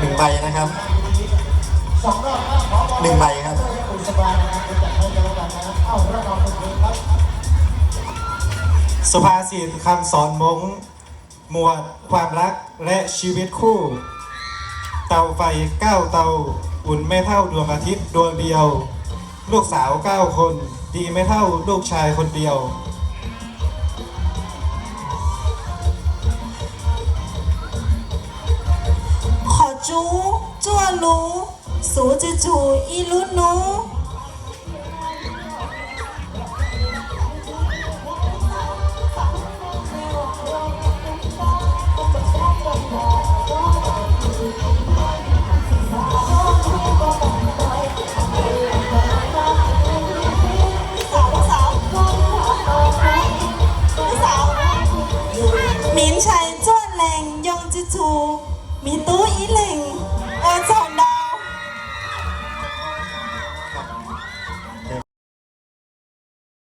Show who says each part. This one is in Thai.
Speaker 1: หนึ่งใบนะครับ
Speaker 2: สองรอบครับขอบอล
Speaker 1: หนึ่งใบครับ
Speaker 2: สบานรับจะจัดให้กันแล้วกันะครับเอ้าระนองเป็นเพลงครับ
Speaker 3: สุภาษิตคำสอนมงหมวดความรักและชีวิตคู่ เตาไฟเก้าเตา อุ่นไม่เท่าดวงอาทิตย์ดวงเดียว ลูกสาวเก้าคน ดีไม่เท่าลูกชายคนเดียว
Speaker 4: จูจั่วรู้สูจะจูอีลุนูหมินชัยจ้ว มีตู้อีเหล่ง